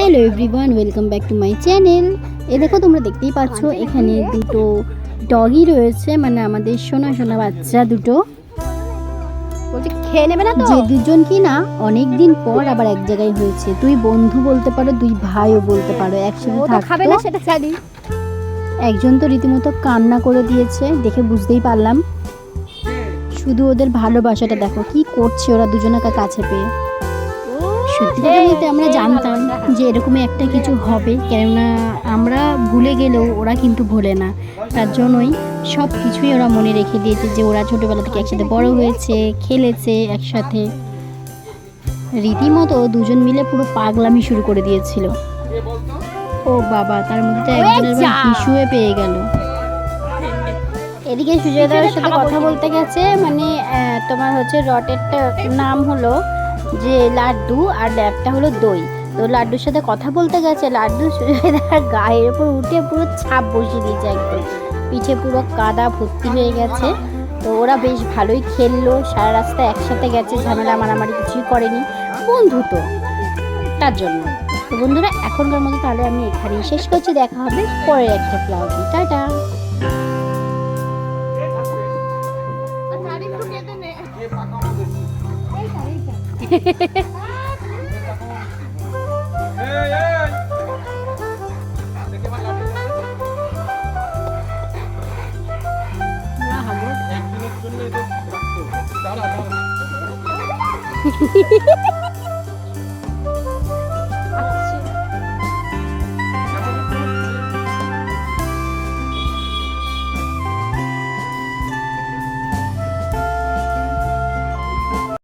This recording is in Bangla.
Hello everyone welcome back to my channel এ দেখো তোমরা দেখতেই পাচ্ছ এখানে দুটো ডগি রয়েছে মানে আমাদের সোনা সোনা বাচ্চা দুটো। খেয়ে নেবে না যে দুজন কি না অনেক দিন পর আবার এক জায়গায় হয়েছে। তুই বন্ধু বলতে পারো দুই ভাইও বলতে পারো একসাথে খাবে না সেটা জানি। একজন তো রীতিমতো কান্না করে দিয়েছে দেখে বুঝতেই পারলাম। শুধু ওদের ভালোবাসাটা দেখো কি করছে ওরা দুজনাকে কাছে পেয়ে। সত্যি কথা বলতে আমরা জানতাম যে এরকমই একটা কিছু হবে কেননা আমরা ভুলে গেলেও ওরা কিন্তু ভোলে না। তার জন্যই সব কিছুই ওরা মনে রেখে দিয়েছে যে ওরা ছোটোবেলা থেকে একসাথে বড় হয়েছে খেলেছে একসাথে। রীতিমতো দুজন মিলে পুরো পাগলামি শুরু করে দিয়েছিল। ও বাবা তার মধ্যে তো একজনের। হিসুয়ে পেয়ে গেল। এদিকে সুজয়দার সাথে কথা বলতে গেছে মানে তোমার হচ্ছে রটেরটা নাম হলো যে লাড্ডু আর একটা হলো দই। তো লাড্ডুর সাথে কথা বলতে গেছে, লাড্ডু গায়ের উপর উঠে পুরো ছাপ বসিয়ে দিয়েছে একদম। পিঠে পুরো কাদা ভর্তি হয়ে গেছে। তো ওরা বেশ ভালোই খেললো, সারা রাস্তা একসাথে গেছে, ঝামেলা মারামারি কিছুই করেনি। বন্ধু তো, তার জন্য। তো বন্ধুরা, এখনকার মতো তাহলে আমি এখানেই শেষ করছি, দেখা হবে পরের একটা ব্লগে টাটা! রাখতে হবে। দাঁড়া দাঁড়া